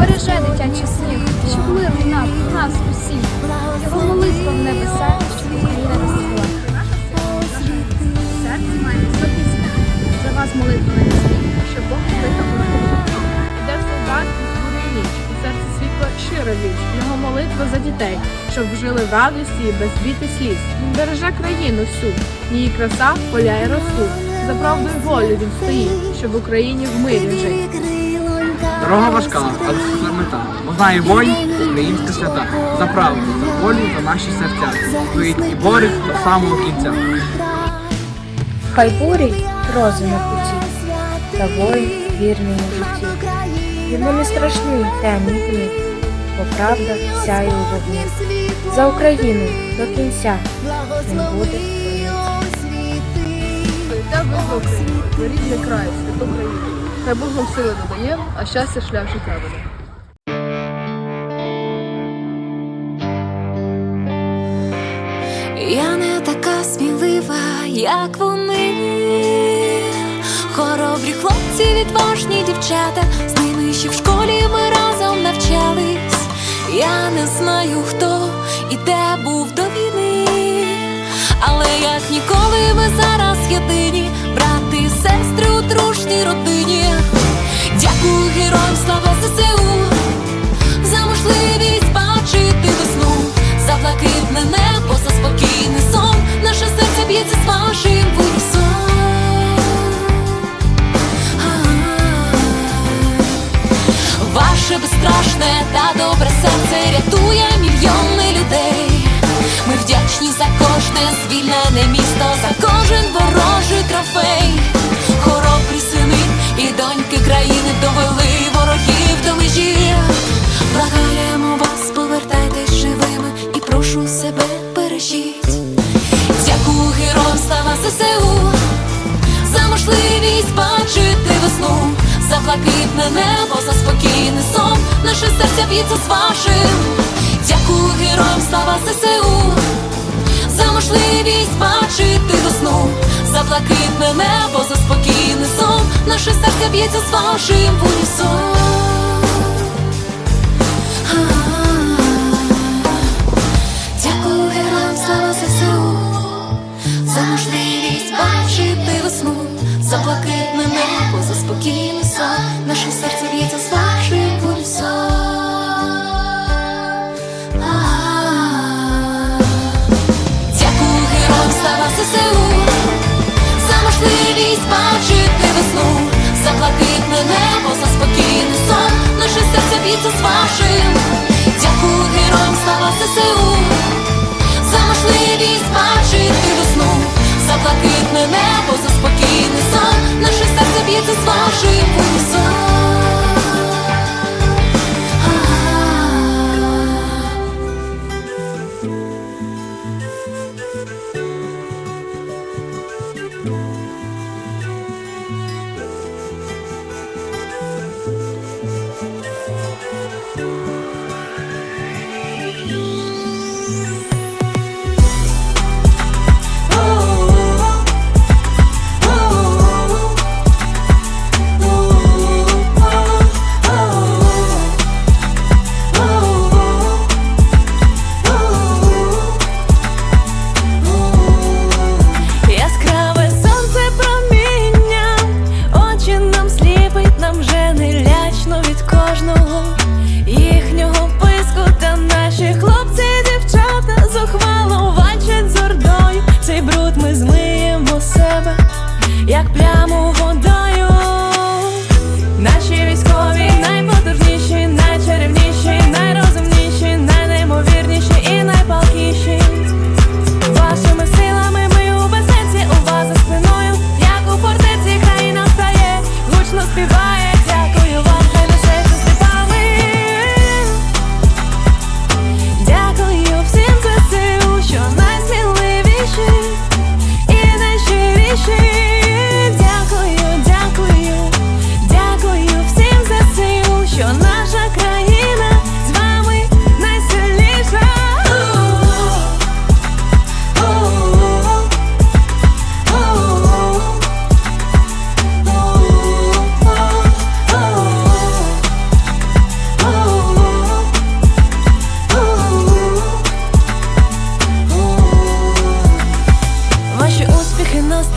береже дитячий сміх, щоб мир у нас усіх. Його молитва в небеса, щоб Україна розцвіла. В серці має високий. За вас молитва на сміх, щоб Бог кликав Україну. Іде солдат і збурює ніч, у серці світла щира віч, його молитва за дітей, щоб жили в радості і без бід і сліз. Він береже країну всю, її краса поляє росу. За правду й волю він стоїть, щоб в Україні в мирі жити. Дорога важка, але це мета. Бо знає воїн, українська свята. За правду, за волю, за наші серця. Стоїть і бореться до самого кінця. Хай бурі рози на путі, та воїн вірний у житті. Йому не страшні темні дні, бо правда сяє у вогні. За Україну до кінця він буде в рідний край, святу країну. Хай Бог вам сили додає, а щастя шлях життя веде. Я не така смілива, як вони. Хоробрі хлопці, відважні дівчата, з ними ще в школі ми разом навчались. Я не знаю, хто і де був до війни, але як ніколи ми зараз єдині, брати сестри у дружній родині. За можливість бачити весну, за блакитне небо, за спокійний сон, наше серце б'ється з вашим в. Ваше безстрашне та добре серце рятує мільйони людей. Ми вдячні за кожне звільнене місто, за кожен ворожий блакитне небо, за спокійний сон, наше серце б'ється з вашим. Дякую героям, слава ССУ, за можливість бачити весну, за блакитне небо, за спокійний сон, наше серце б'ється з вашим в унісон. Б'ється. Дякую героям, слава ССУ, за можливість бачити весну, за блакитне небо, за спокійний сон, наше серце б'ється з вашим кожного їхнього писку та наші хлопці, дівчата зухвало ванчать з ордою. Цей бруд ми змиємо себе, як пляму вода.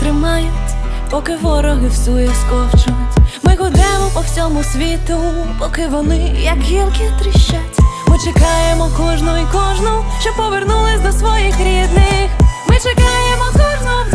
тримають, поки вороги всує сковчують. Ми гудемо по всьому світу, поки вони, як гілки, тріщать. Ми чекаємо кожну і кожну, що повернулись до своїх рідних. Ми чекаємо кожного.